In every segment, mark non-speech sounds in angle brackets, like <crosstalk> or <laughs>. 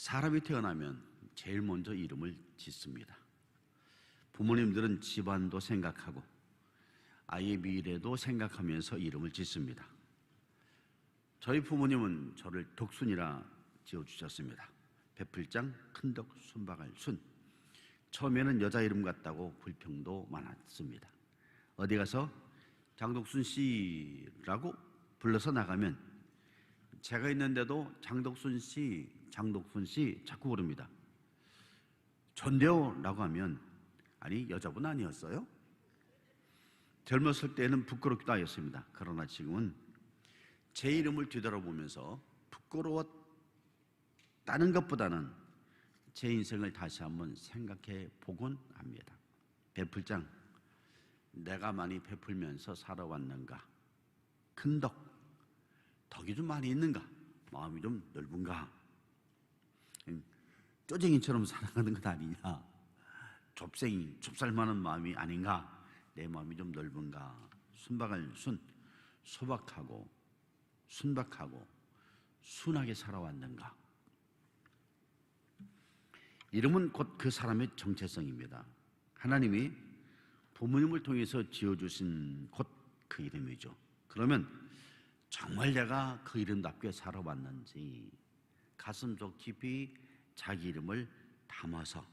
사람이 태어나면 제일 먼저 이름을 짓습니다. 부모님들은 집안도 생각하고 아이의 미래도 생각하면서 이름을 짓습니다. 저희 부모님은 저를 독순이라 지어주셨습니다. 배풀장, 큰덕, 순박할 순. 처음에는 여자 이름 같다고 불평도 많았습니다. 어디 가서 장덕순 씨라고 불러서 나가면 제가 있는데도 장덕순 씨, 장덕순 씨 자꾸 부릅니다. 전대호라고 하면 아니 여자분 아니었어요? 젊었을 때는 부끄럽기도 하였습니다. 그러나 지금은 제 이름을 뒤돌아보면서 부끄러웠다는 것보다는 제 인생을 다시 한번 생각해 보곤 합니다. 베풀장, 내가 많이 베풀면서 살아왔는가? 큰 덕, 덕이 좀 많이 있는가? 마음이 좀 넓은가? 음, 쪼쟁이처럼 살아가는 것 아니냐? 좁생이, 좁쌀만한 마음이 아닌가? 내 마음이 좀 넓은가? 순박할 순, 소박하고 순박하고 순하게 살아왔는가? 이름은 곧 그 사람의 정체성입니다. 하나님이 부모님을 통해서 지어주신 곧 그 이름이죠. 그러면 정말 내가 그 이름답게 살아왔는지 가슴 속 깊이 자기 이름을 담아서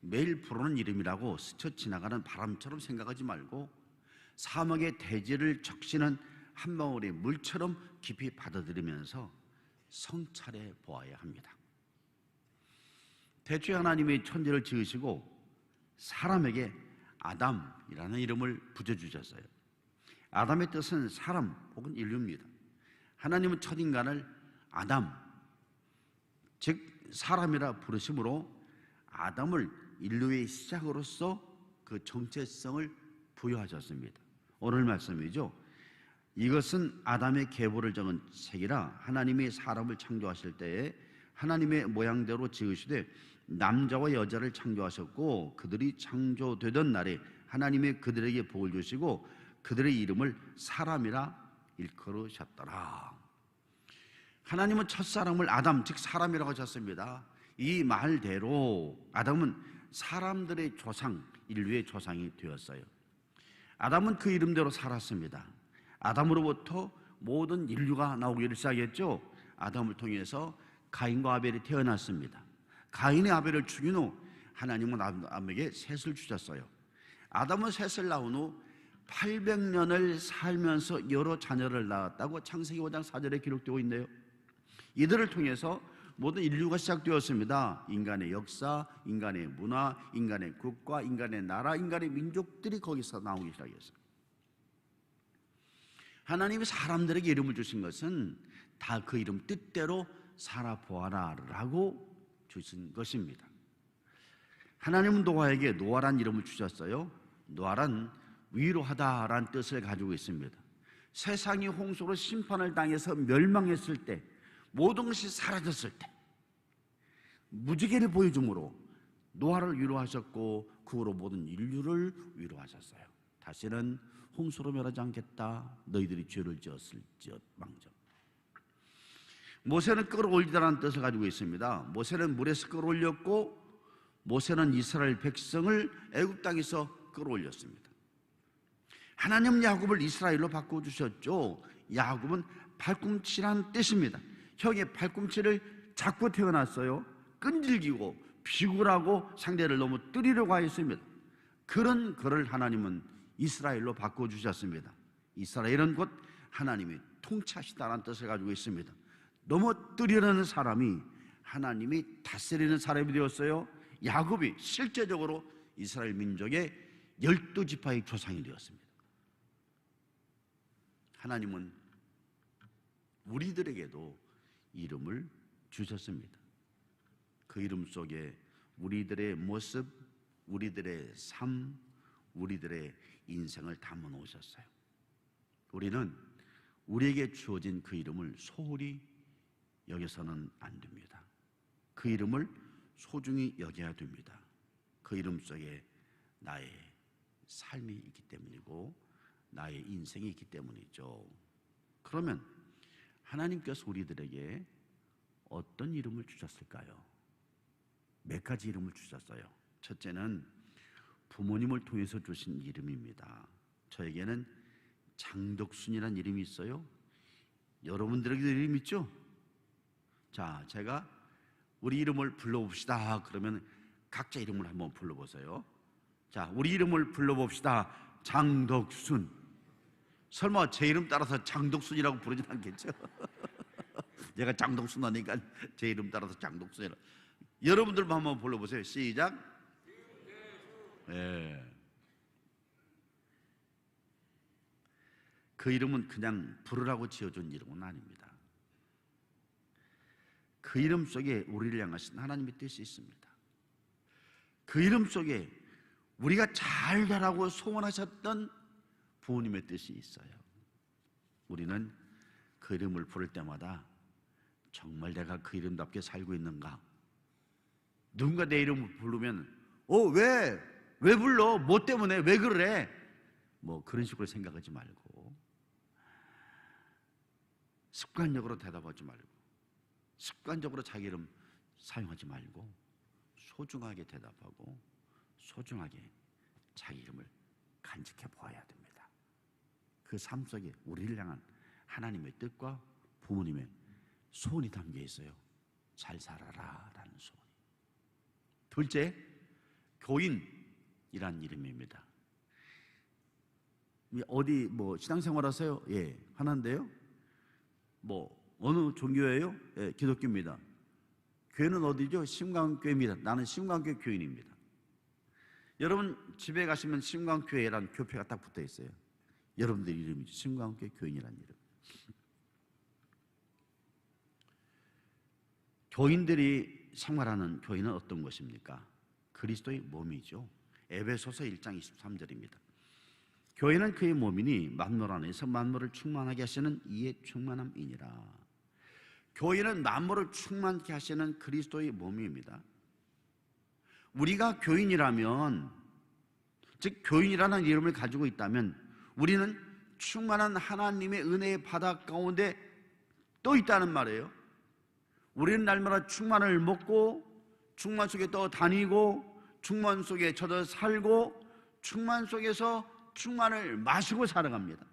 매일 부르는 이름이라고 스쳐 지나가는 바람처럼 생각하지 말고 사막의 대지를 적시는 한 방울의 물처럼 깊이 받아들이면서 성찰해 보아야 합니다. 대초에 하나님이 천지를 지으시고 사람에게 아담이라는 이름을 붙여주셨어요. 아담의 뜻은 사람 혹은 인류입니다. 하나님은 첫 인간을 아담, 즉 사람이라 부르심으로 아담을 인류의 시작으로서 그 정체성을 부여하셨습니다. 오늘 말씀이죠. 이것은 아담의 계보를 적은 책이라 하나님이 사람을 창조하실 때에 하나님의 모양대로 지으시되 남자와 여자를 창조하셨고 그들이 창조되던 날에 하나님의 그들에게 복을 주시고 그들의 이름을 사람이라 일컬으셨더라. 하나님은 첫사람을 아담 즉 사람이라고 하셨습니다. 이 말대로 아담은 사람들의 조상, 인류의 조상이 되었어요. 아담은 그 이름대로 살았습니다. 아담으로부터 모든 인류가 나오기를 시작했죠. 아담을 통해서 가인과 아벨이 태어났습니다. 가인의 아벨을 죽인 후 하나님은 아담에게 셋을 주셨어요. 아담은 셋을 낳은 후 800년을 살면서 여러 자녀를 낳았다고 창세기 5장 4절에 기록되고 있네요. 이들을 통해서 모든 인류가 시작되었습니다. 인간의 역사, 인간의 문화, 인간의 국가, 인간의 나라, 인간의 민족들이 거기서 나오기 시작했어요. 하나님이 사람들에게 이름을 주신 것은 다 그 이름 뜻대로 살아보아라라고 주신 것입니다. 하나님은 노아에게 노아란 이름을 주셨어요. 노아란 위로하다라는 뜻을 가지고 있습니다. 세상이 홍수로 심판을 당해서 멸망했을 때 모든 것이 사라졌을 때 무지개를 보여줌으로 노아를 위로하셨고 그 후로 모든 인류를 위로하셨어요. 다시는 홍수로 멸하지 않겠다. 너희들이 죄를 지었을 지었 망정. 모세는 끌어올리다라는 뜻을 가지고 있습니다. 모세는 물에서 끌어올렸고 모세는 이스라엘 백성을 애굽 땅에서 끌어올렸습니다. 하나님 야곱을 이스라엘로 바꿔 주셨죠. 야곱은 팔꿈치란 뜻입니다. 형의 팔꿈치를 잡고 태어났어요. 끈질기고 비굴하고 상대를 너무 뜨리려고 하였습니다. 그런 그를 하나님은 이스라엘로 바꿔 주셨습니다. 이스라엘은 곧 하나님이 통치하시다라는 뜻을 가지고 있습니다. 너무 뜨리려는 사람이 하나님이 다스리는 사람이 되었어요. 야곱이 실제적으로 이스라엘 민족의 열두 지파의 조상이 되었습니다. 하나님은 우리들에게도 이름을 주셨습니다. 그 이름 속에 우리들의 모습, 우리들의 삶, 우리들의 인생을 담아 놓으셨어요. 우리는 우리에게 주어진 그 이름을 소홀히 여기서는 안 됩니다. 그 이름을 소중히 여겨야 됩니다. 그 이름 속에 나의 삶이 있기 때문이고 나의 인생이 있기 때문이죠. 그러면 하나님께서 우리들에게 어떤 이름을 주셨을까요? 몇 가지 이름을 주셨어요. 첫째는 부모님을 통해서 주신 이름입니다. 저에게는 장덕순이라는 이름이 있어요. 여러분들에게도 이름 있죠? 자, 제가 우리 이름을 불러봅시다. 그러면 각자 이름을 한번 불러보세요. 자, 우리 이름을 불러봅시다. 장덕순. 설마 제 이름 따라서 장덕순이라고 부르진 않겠죠? <laughs> 제가 장덕순 하니까 제 이름 따라서 장덕순이라. 여러분들만 한번 불러보세요. 시작. 예. 그 이름은 그냥 부르라고 지어준 이름은 아닙니다. 그 이름 속에 우리를 향하신 하나님의 뜻이 있습니다. 그 이름 속에 우리가 잘 되라고 소원하셨던 부모님의 뜻이 있어요. 우리는 그 이름을 부를 때마다 정말 내가 그 이름답게 살고 있는가? 누군가 내 이름을 부르면 어 왜? 왜 불러? 뭐 때문에? 왜 그래? 뭐 그런 식으로 생각하지 말고 습관적으로 대답하지 말고 습관적으로 자기 이름 사용하지 말고 소중하게 대답하고 소중하게 자기 이름을 간직해 보아야 됩니다. 그 삶 속에 우리를 향한 하나님의 뜻과 부모님의 소원이 담겨 있어요. 잘 살아라 라는 소원이. 둘째, 교인이란 이름입니다. 어디 뭐 신앙생활 하세요? 예, 하나인데요. 뭐 어느 종교예요? 예, 기독교입니다. 교회는 어디죠? 심광교회입니다. 나는 심광교 교인입니다. 여러분 집에 가시면 심광교회란 교표가 딱 붙어 있어요. 여러분들 이름이죠. 심광교 교인이란 이름. 교인들이 생활하는 교인은 어떤 것입니까? 그리스도의 몸이죠. 에베소서 1장 23절입니다. 교회는 그의 몸이니 만물 안에서 만물을 충만하게 하시는 이의 충만함이니라. 교회는 만물을 충만케 하시는 그리스도의 몸입니다. 우리가 교인이라면 즉 교인이라는 이름을 가지고 있다면 우리는 충만한 하나님의 은혜의 바닥 가운데 또 있다는 말이에요. 우리는 날마다 충만을 먹고 충만 속에 또 다니고 충만 속에 저도 살고 충만 속에서 충만을 마시고 살아갑니다.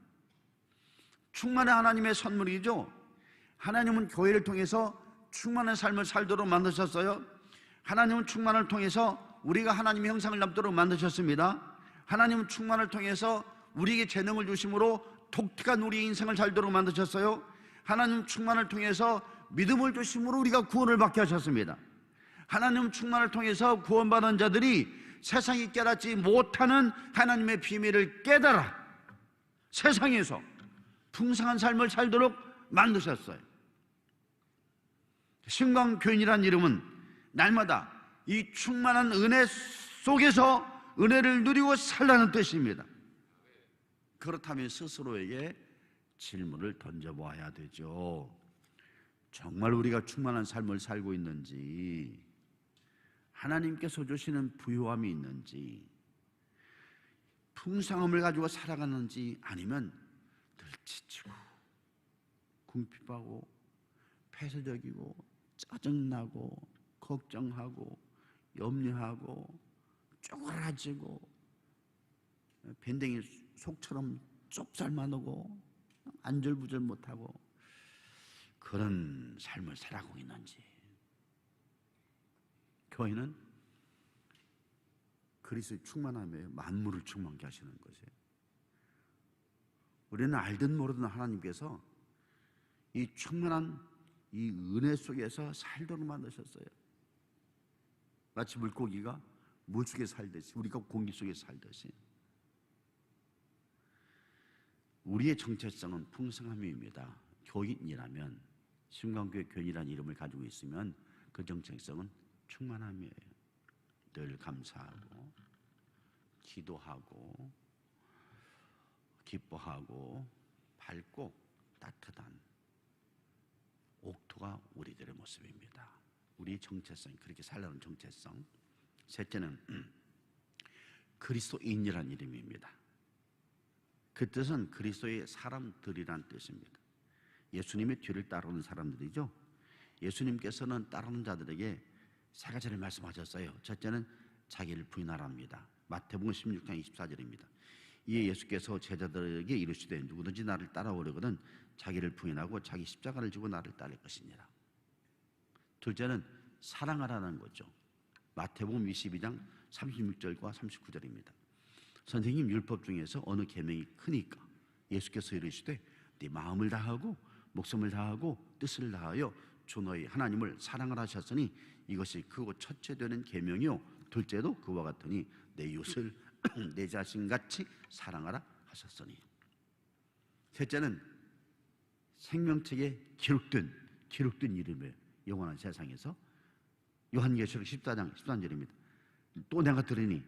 충만의 하나님의 선물이죠. 하나님은 교회를 통해서 충만한 삶을 살도록 만드셨어요. 하나님은 충만을 통해서 우리가 하나님의 형상을 남도록 만드셨습니다. 하나님은 충만을 통해서 우리에게 재능을 주심으로 독특한 우리의 인생을 살도록 만드셨어요. 하나님 충만을 통해서 믿음을 주심으로 우리가 구원을 받게 하셨습니다. 하나님 충만을 통해서 구원받은 자들이 세상이 깨닫지 못하는 하나님의 비밀을 깨달아 세상에서 풍성한 삶을 살도록 만드셨어요. 신광교인이란 이름은 날마다 이 충만한 은혜 속에서 은혜를 누리고 살라는 뜻입니다. 그렇다면 스스로에게 질문을 던져보아야 되죠. 정말 우리가 충만한 삶을 살고 있는지, 하나님께서 주시는 부유함이 있는지, 풍성함을 가지고 살아가는지 아니면 늘 지치고, 궁핍하고, 폐쇄적이고, 짜증나고, 걱정하고, 염려하고, 쪼그라지고, 밴댕이 속처럼 좁쌀만 오고, 안절부절 못하고, 그런 삶을 살아가고 있는지. 교회는 그리스도의 충만함에 만물을 충만케 하시는 것이에요. 우리는 알든 모르든 하나님께서 이 충만한 이 은혜 속에서 살도록 만드셨어요. 마치 물고기가 물 속에 살듯이 우리가 공기 속에 살듯이 우리의 정체성은 풍성함입니다. 교인이라면 신광교회 교인이라는 이름을 가지고 있으면 그 정체성은 충만함이에요. 늘 감사하고 기도하고 기뻐하고 밝고 따뜻한 옥토가 우리들의 모습입니다. 우리 정체성 그렇게 살라는 정체성. 셋째는 <clears throat> 그리스도인이라는 이름입니다. 그 뜻은 그리스도의 사람들이란 뜻입니다. 예수님의 뒤를 따르는 사람들이죠. 예수님께서는 따르는 자들에게 세 가지를 말씀하셨어요. 첫째는 자기를 부인하랍니다. 마태복음 16장 24절입니다. 이에 예수께서 제자들에게 이르시되 누구든지 나를 따라오려거든 자기를 부인하고 자기 십자가를 지고 나를 따를 것이니라. 둘째는 사랑하라는 거죠. 마태복음 22장 36절과 39절입니다. 선생님 율법 중에서 어느 계명이 크니까 예수께서 이르시되 네 마음을 다하고 목숨을 다하고 뜻을 다하여 주 너희 하나님을 사랑을 하셨으니 이것이 크고 첫째 되는 계명이요 둘째도 그와 같으니 내 이웃을 <clears throat> 내 자신 같이 사랑하라 하셨으니 셋째는 생명책에 기록된 기록된 이름에 영원한 세상에서 요한계시록 14장 13절입니다. 또 내가 들으니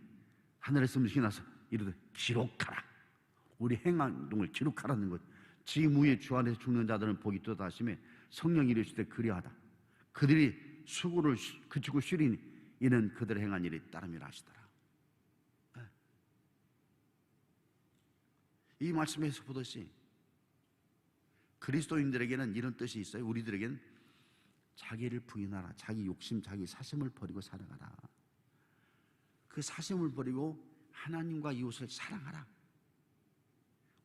하늘에서 음식이 나서 이르되 기록하라. 우리 행동을 기록하라는 것. 위에 주 안에서 죽는 자들은 복이 또다심에 성령 이르시되 그리하다. 그들이 수고를 그치고 쉬리니 이는 그들의 행한 일이 따름이라 하시더라. 네. 이 말씀에서 보듯이 그리스도인들에게는 이런 뜻이 있어요. 우리들에게는 자기를 부인하라. 자기 욕심, 자기 사심을 버리고 살아가라. 그 사심을 버리고 하나님과 이웃을 사랑하라.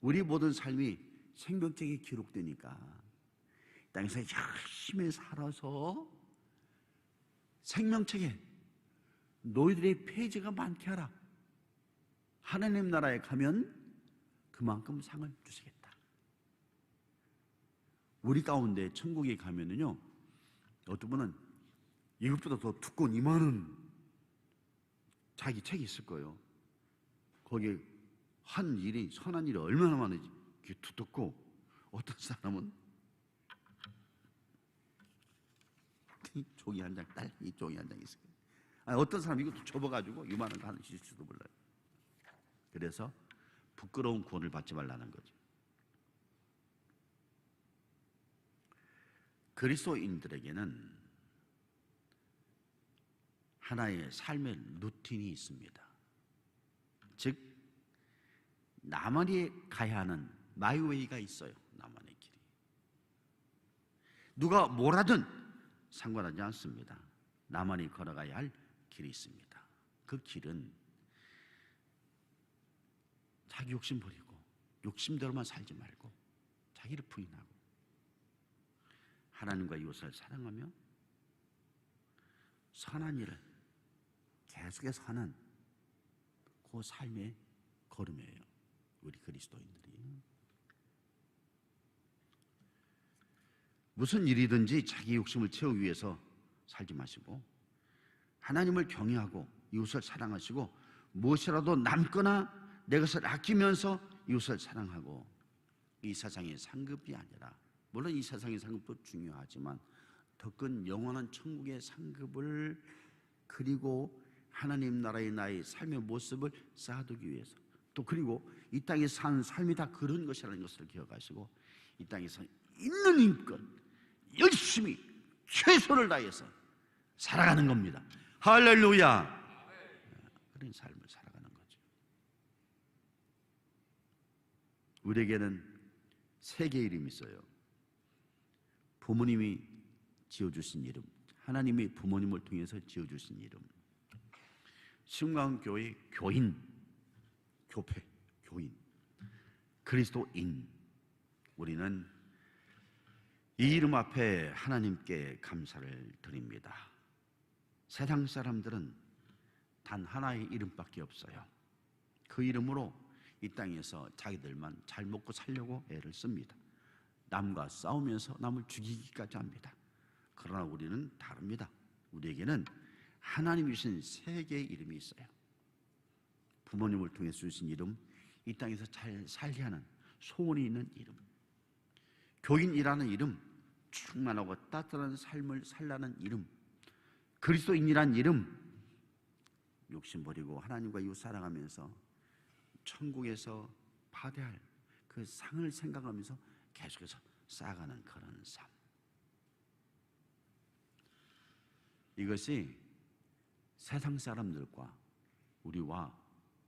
우리 모든 삶이 생명책에 기록되니까 땅에서 열심히 살아서 생명책에 너희들의 페이지가 많게 하라. 하나님 나라에 가면 그만큼 상을 주시겠다. 우리 가운데 천국에 가면은요, 어떤 분은 이것보다 더 두꺼운 이만한 자기 책이 있을 거예요. 거기에 한 일이, 선한 일이 얼마나 많은지 두텁고, 어떤 사람은 이 종이 한 장, 딸, 이 종이 한 장 있어요. 아니, 어떤 사람 이것도 접어가지고 이만한 거 하는 실수도 몰라요. 그래서 부끄러운 구원을 받지 말라는 거죠. 그리스도인들에게는 하나의 삶의 루틴이 있습니다. 즉, 나만이 가야 하는 마이웨이가 있어요. 나만의 길이. 누가 뭐라든 상관하지 않습니다. 나만이 걸어가야 할 길이 있습니다. 그 길은 자기 욕심 버리고 욕심대로만 살지 말고 자기를 부인하고 하나님과 이웃을 사랑하며 선한 일을 계속해서 하는 그 삶의 걸음이에요. 우리 그리스도인들이. 무슨 일이든지 자기 욕심을 채우기 위해서 살지 마시고 하나님을 경외하고 이웃을 사랑하시고 무엇이라도 남거나 내 것을 아끼면서 이웃을 사랑하고 이 세상의 상급이 아니라 물론 이 세상의 상급도 중요하지만 더 큰 영원한 천국의 상급을 그리고 하나님 나라의 나의 삶의 모습을 쌓아두기 위해서 또 그리고 이 땅에 사는 삶이 다 그런 것이라는 것을 기억하시고 이 땅에서 있는 힘껏 열심히 최선을 다해서 살아가는 겁니다. 할렐루야. 그런 삶을 살아가는 거죠. 우리에게는 세 개의 이름이 있어요. 부모님이 지어주신 이름, 하나님이 부모님을 통해서 지어주신 이름. 신광교회 교인, 교패, 교인, 그리스도인. 우리는 이 이름 앞에 하나님께 감사를 드립니다. 세상 사람들은 단 하나의 이름밖에 없어요. 그 이름으로 이 땅에서 자기들만 잘 먹고 살려고 애를 씁니다. 남과 싸우면서 남을 죽이기까지 합니다. 그러나 우리는 다릅니다. 우리에게는 하나님이 주신 세 개의 이름이 있어요. 부모님을 통해 주신 이름, 이 땅에서 잘 살게 하는 소원이 있는 이름, 교인이라는 이름, 충만하고 따뜻한 삶을 살라는 이름, 그리스도인이란 이름, 욕심 버리고 하나님과 이웃 사랑하면서 천국에서 받아야 할그 상을 생각하면서 계속해서 쌓아가는 그런 삶. 이것이 세상 사람들과 우리와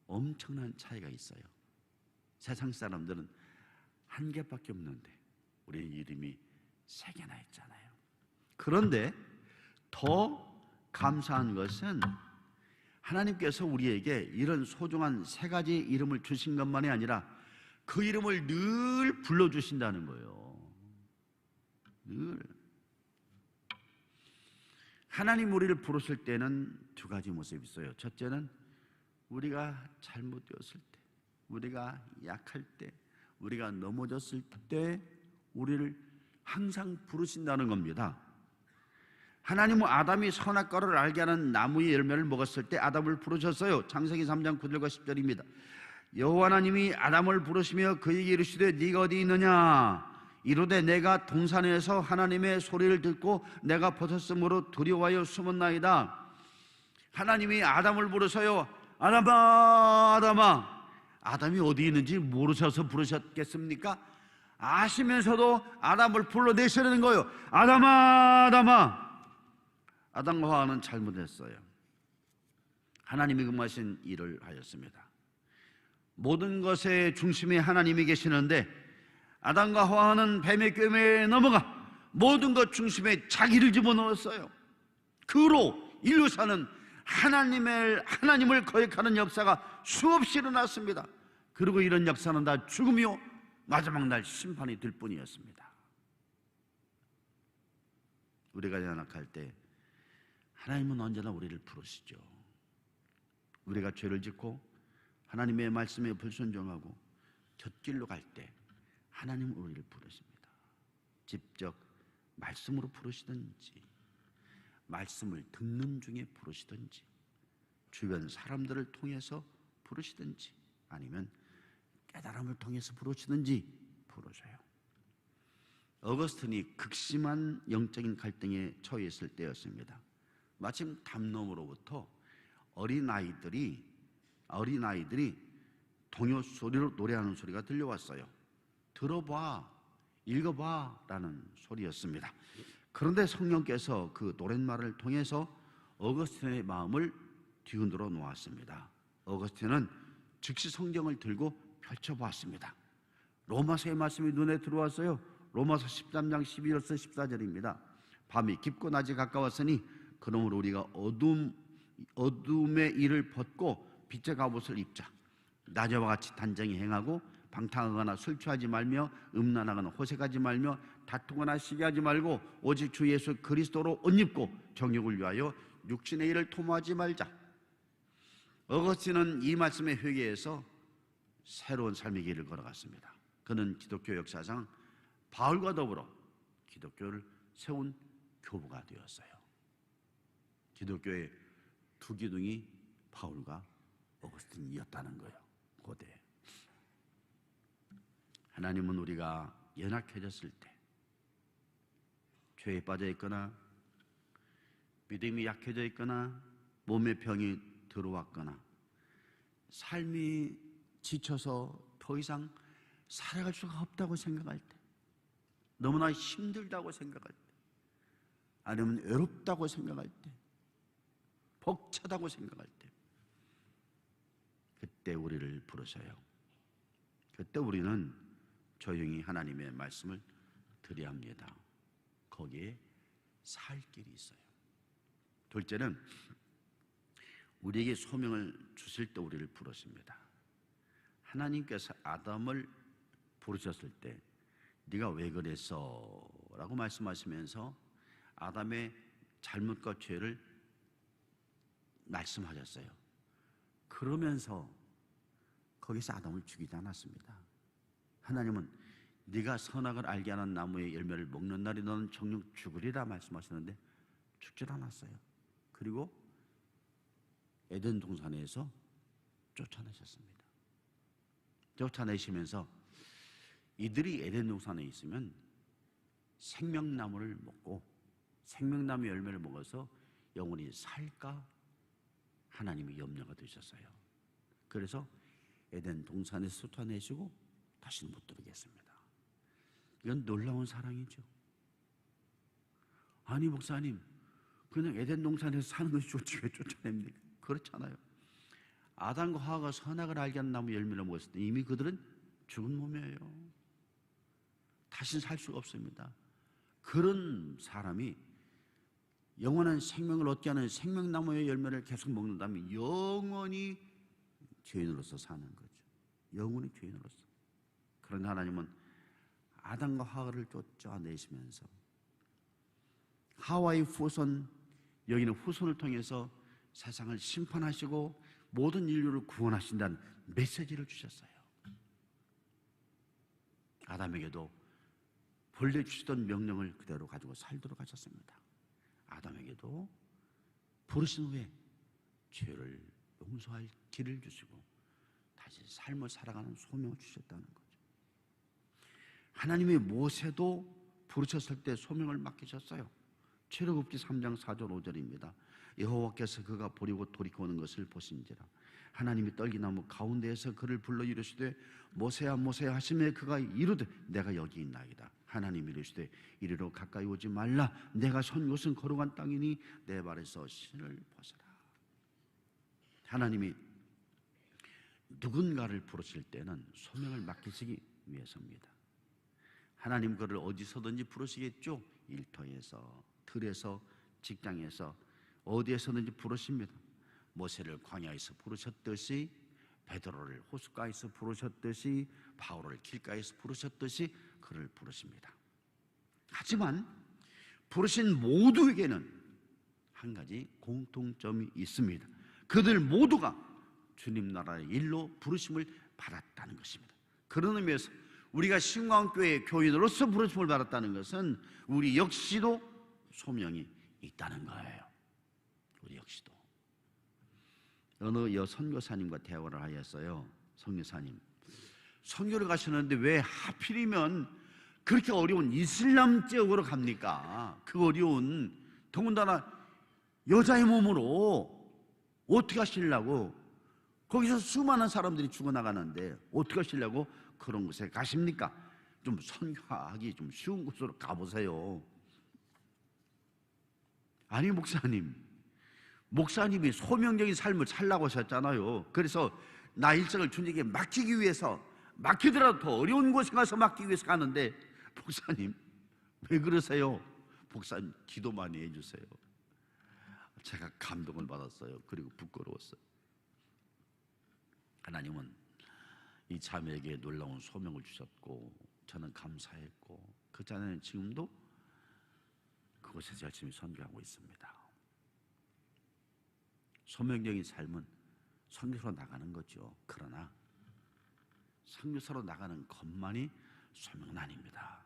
엄청난 차이가 있어요. 세상 사람들은 한 개밖에 없는데 우리 이름이 세 개나 있잖아요. 그런데 더 감사한 것은 하나님께서 우리에게 이런 소중한 세 가지 이름을 주신 것만이 아니라 그 이름을 늘 불러주신다는 거예요. 늘. 하나님 우리를 부르실 때는 두 가지 모습이 있어요. 첫째는 우리가 잘못되었을 때, 우리가 약할 때, 우리가 넘어졌을 때 우리를 항상 부르신다는 겁니다. 하나님은 아담이 선악과를 알게 하는 나무의 열매를 먹었을 때 아담을 부르셨어요. 창세기 3장 9절과 10절입니다. 여호와 하나님이 아담을 부르시며 그에게 이르시되 네가 어디 있느냐 이르되 내가 동산에서 하나님의 소리를 듣고 내가 벗었으므로 두려워하여 숨었나이다. 하나님이 아담을 부르셔요. 아담아 아담아 아담이 어디 있는지 모르셔서 부르셨겠습니까? 아시면서도 아담을 불러내시는 거예요. 아담아 아담아 아담과 하와는 잘못했어요. 하나님이 금하신 일을 하였습니다. 모든 것의 중심에 하나님이 계시는데 아담과 하와는 뱀의 꿰매에 넘어가 모든 것 중심에 자기를 집어넣었어요. 그로 인류사는 하나님을 하나님을 거역하는 역사가 수없이 일어났습니다. 그리고 이런 역사는 다 죽음이요 마지막 날 심판이 될 뿐이었습니다. 우리가 연약할 때 하나님은 언제나 우리를 부르시죠. 우리가 죄를 짓고 하나님의 말씀에 불순종하고 곁길로 갈 때 하나님은 우리를 부르십니다. 직접 말씀으로 부르시든지 말씀을 듣는 중에 부르시든지 주변 사람들을 통해서 부르시든지 아니면 깨달음을 통해서 부르시든지 부르셔요. 어거스틴이 극심한 영적인 갈등에 처했을 때였습니다. 마침 담 너머로부터 어린 아이들이 어린 아이들이 동요 소리로 노래하는 소리가 들려왔어요. 들어봐, 읽어봐 라는 소리였습니다. 그런데 성령께서 그 노랫말을 통해서 어거스틴의 마음을 뒤흔들어 놓았습니다. 어거스틴은 즉시 성경을 들고 펼쳐보았습니다. 로마서의 말씀이 눈에 들어왔어요. 로마서 13장 12절에서 14절입니다. 밤이 깊고 낮이 가까웠으니 그러므로 우리가 어둠 어둠의 일을 벗고 빛의 갑옷을 입자. 낮에와 같이 단정히 행하고 방탕하거나 술 취하지 말며 음란하거나 호색하지 말며 다투거나 시기하지 말고 오직 주 예수 그리스도로 옷 입고 정욕을 위하여 육신의 일을 도모하지 말자. 어거스틴은 이 말씀에 회개해서 새로운 삶의 길을 걸어갔습니다. 그는 기독교 역사상 바울과 더불어 기독교를 세운 교부가 되었어요. 기독교의 두 기둥이 바울과 어거스틴이었다는 거예요. 고대. 하나님은 우리가 연약해졌을 때, 죄에 빠져 있거나, 믿음이 약해져 있거나, 몸의 병이 들어왔거나, 삶이 지쳐서 더 이상 살아갈 수가 없다고 생각할 때, 너무나 힘들다고 생각할 때, 아니면 외롭다고 생각할 때, 벅차다고 생각할 때, 그때 우리를 부르셔요. 그때 우리는 조용히 하나님의 말씀을 드려야 합니다. 거기에 살 길이 있어요. 둘째는 우리에게 소명을 주실 때 우리를 부르십니다. 하나님께서 아담을 부르셨을 때 네가 왜 그랬어? 라고 말씀하시면서 아담의 잘못과 죄를 말씀하셨어요. 그러면서 거기서 아담을 죽이지 않았습니다. 하나님은 네가 선악을 알게 하는 나무의 열매를 먹는 날이 너는 정녕 죽으리라 말씀하셨는데 죽질 않았어요. 그리고 에덴 동산에서 쫓아내셨습니다. 쫓아내시면서 이들이 에덴 동산에 있으면 생명나무를 먹고 생명나무 열매를 먹어서 영원히 살까 하나님이 염려가 되셨어요. 그래서 에덴 동산에서 쫓아내시고 다시는 못 들으겠습니다. 이건 놀라운 사랑이죠. 아니 목사님, 그냥 에덴 동산에서 사는 것이 좋지 왜 쫓아냅니까? 그렇잖아요. 아담과 하와가 선악을 알게 하는 나무 열매를 먹었을 때 이미 그들은 죽은 몸이에요. 다시는 살 수가 없습니다. 그런 사람이 영원한 생명을 얻게 하는 생명나무의 열매를 계속 먹는다면 영원히 죄인으로서 사는 거죠. 영원히 죄인으로서. 그런데 하나님은 아담과 하와를 쫓아내시면서 하와의 후손 여기는 후손을 통해서 세상을 심판하시고 모든 인류를 구원하신다는 메시지를 주셨어요. 아담에게도 본래 주시던 명령을 그대로 가지고 살도록 하셨습니다. 아담에게도 부르신 후에 죄를 용서할 길을 주시고 다시 삶을 살아가는 소명을 주셨다는 거죠. 하나님의 모세도 부르셨을 때 소명을 맡기셨어요. 출애굽기 3장 4절 5절입니다. 여호와께서 그가 버리고 돌이켜오는 것을 보신지라. 하나님이 떨기나무 가운데에서 그를 불러 이르시되 모세야 모세야 하심에 그가 이르되 내가 여기 있나이다. 하나님이 이르시되 이리로 가까이 오지 말라. 내가 선 곳은 거룩한 땅이니 내 발에서 신을 벗어라. 하나님이 누군가를 부르실 때는 소명을 맡기시기 위해서입니다 하나님 그를 어디서든지 부르시겠죠 일터에서 들에서 직장에서 어디에서든지 부르십니다. 모세를 광야에서 부르셨듯이 베드로를 호숫가에서 부르셨듯이 바울을 길가에서 부르셨듯이 그를 부르십니다. 하지만 부르신 모두에게는 한 가지 공통점이 있습니다. 그들 모두가 주님 나라의 일로 부르심을 받았다는 것입니다. 그런 의미에서 우리가 신광교회 교인으로서 부르심을 받았다는 것은 우리 역시도 소명이 있다는 거예요. 우리 역시도 어느 여 선교사님과 대화를 하였어요. 선교사님 선교를 가시는데 왜 하필이면 그렇게 어려운 이슬람 지역으로 갑니까? 그 어려운 더군다나 여자의 몸으로 어떻게 하시려고 거기서 수많은 사람들이 죽어나가는데 어떻게 하시려고 그런 곳에 가십니까? 좀 선교하기 좀 쉬운 곳으로 가보세요. 아니 목사님 목사님이 소명적인 삶을 살라고 하셨잖아요. 그래서 나 일정을 주님에게 맡기기 위해서 맡기더라도 더 어려운 곳에 가서 맡기기 위해서 가는데 목사님 왜 그러세요? 목사님 기도 많이 해주세요. 제가 감동을 받았어요. 그리고 부끄러웠어요. 하나님은 이 자매에게 놀라운 소명을 주셨고 저는 감사했고 그 자매는 지금도 그곳에서 열심히 선교하고 있습니다. 소명적인 삶은 선교사로 나가는 거죠. 그러나 선교사로 나가는 것만이 소명은 아닙니다.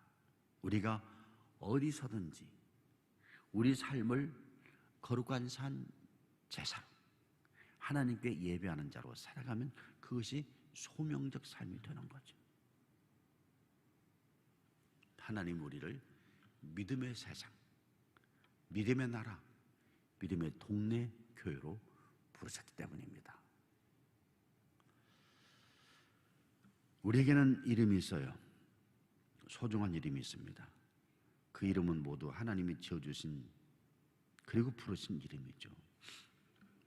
우리가 어디서든지 우리 삶을 거룩한 산 제사로 하나님께 예배하는 자로 살아가면 그것이 소명적 삶이 되는 거죠. 하나님 우리를 믿음의 세상, 믿음의 나라, 믿음의 동네 교회로 부르셨기 때문입니다. 우리에게는 이름이 있어요. 소중한 이름이 있습니다. 그 이름은 모두 하나님이 지어주신 그리고 부르신 이름이죠.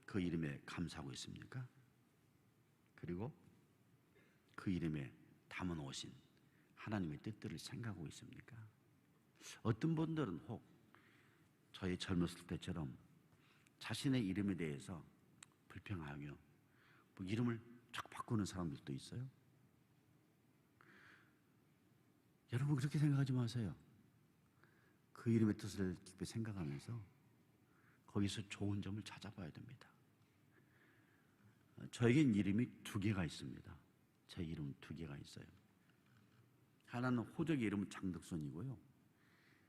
그 이름에 감사하고 있습니까? 그리고 그 이름에 담아 놓으신 하나님의 뜻들을 생각하고 있습니까? 어떤 분들은 혹 저희 젊었을 때처럼 자신의 이름에 대해서 불평하며 뭐 이름을 자꾸 바꾸는 사람들도 있어요. 여러분 그렇게 생각하지 마세요. 그 이름의 뜻을 깊이 생각하면서 거기서 좋은 점을 찾아봐야 됩니다. 저에겐 이름이 두 개가 있습니다. 제 이름 두 개가 있어요. 하나는 호적의 이름은 장덕선이고요.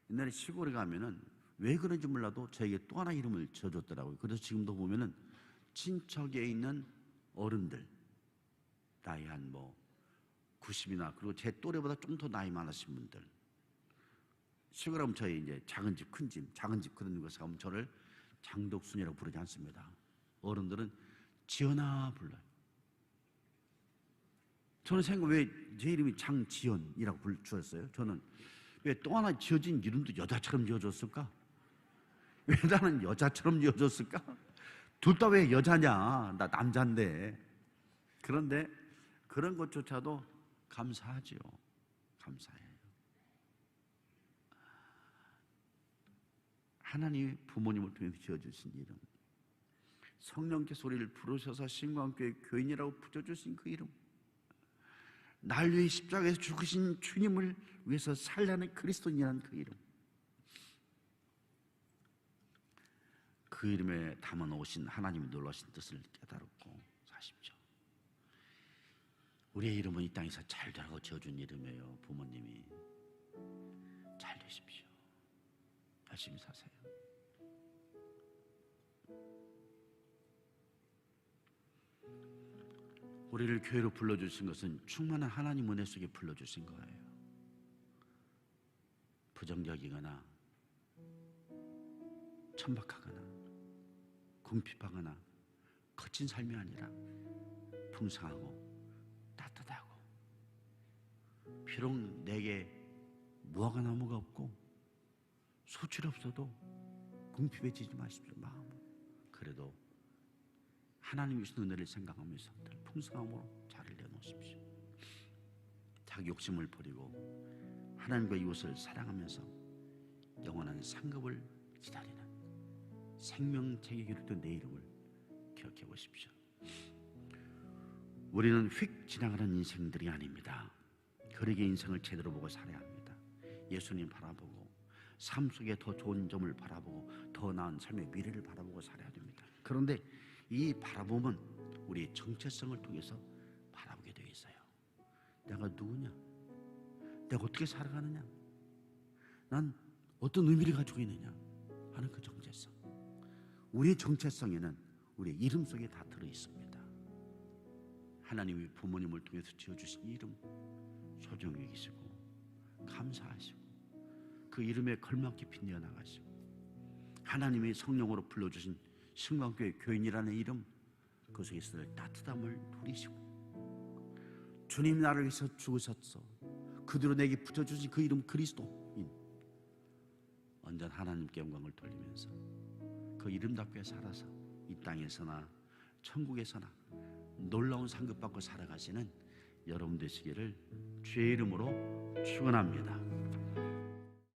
옛날에 시골에 가면은 왜 그런지 몰라도 저에게 또 하나 이름을 지어줬더라고요. 그래서 지금도 보면은 친척에 있는 어른들, 나이 한 뭐 90이나 그리고 제 또래보다 좀 더 나이 많으신 분들. 시골 하면 저희 이제 작은 집, 큰 집, 작은 집 그런 곳에 가면 저를 장덕순이라고 부르지 않습니다. 어른들은 지연아 불러요. 저는 생각 왜 제 이름이 장지연이라고 불렀어요? 저는 왜 또 하나 지어진 이름도 여자처럼 지어줬을까? 왜 나는 여자처럼 지어줬을까? 둘 다 왜 여자냐? 나 남자인데. 그런데 그런 것조차도 감사하지요. 감사해요. 하나님의 부모님을 통해 지어주신 이름 성령께서 우리를 부르셔서 신광교회 교인이라고 붙여주신 그 이름 날 위해 십자가에서 죽으신 주님을 위해서 살라는 그리스도인이라는 그 이름. 그 이름에 담아 놓으신 하나님의 놀라신 뜻을 깨달았고 사십시오. 우리의 이름은 이 땅에서 잘 되라고 지어준 이름이에요 부모님이. 잘 되십시오. 열심히 사세요 우리를 교회로 불러주신 것은 충만한 하나님 은혜 속에 불러주신 거예요. 부정적이거나 천박하거나 궁핍하거나 거친 삶이 아니라 풍성하고 따뜻하고 비록 내게 무화과 나무가 없고 소출 없어도 궁핍해지지 마십시오 마음은 그래도 하나님이 주신 은혜를 생각하면서 늘 풍성함으로 자를 내놓으십시오. 자기 욕심을 버리고 하나님과 이웃을 사랑하면서 영원한 상급을 기다리는 생명책에 기록된 내 이름을 기억해 보십시오. 우리는 휙 지나가는 인생들이 아닙니다. 그러게 인생을 제대로 보고 살아야 합니다. 예수님 바라보고 삶 속에 더 좋은 점을 바라보고 더 나은 삶의 미래를 바라보고 살아야 됩니다. 그런데 이 바라봄은 우리의 정체성을 통해서 바라보게 되어 있어요. 내가 누구냐? 내가 어떻게 살아가느냐? 난 어떤 의미를 가지고 있느냐? 하는 그 정체성. 우리의 정체성에는 우리의 이름 속에 다 들어 있습니다. 하나님이 부모님을 통해서 지어주신 이름 소중히 여기시고 감사하시고 그 이름에 걸맞게 빛내어 나가시고 하나님의 성령으로 불러주신 신광교회 교인이라는 이름 그 속에서 늘 따뜻함을 누리시고 주님 나를 위해서 죽으셨어 그대로 내게 붙여주신 그 이름 그리스도인 언젠 하나님께 영광을 돌리면서 그 이름답게 살아서 이 땅에서나 천국에서나 놀라운 상급 받고 살아가시는 여러분 되시기를 주의 이름으로 축원합니다.